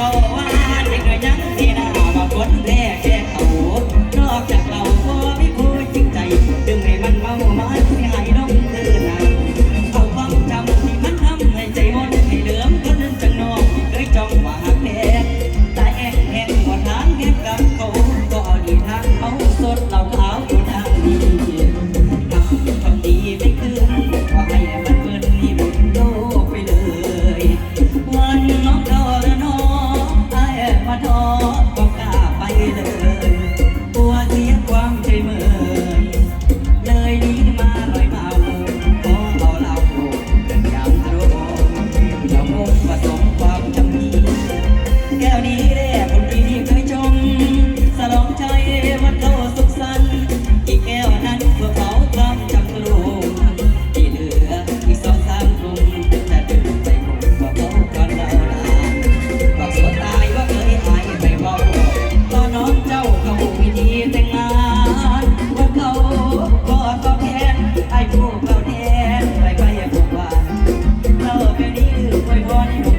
Oh, I think I know. วยพรให้ทุก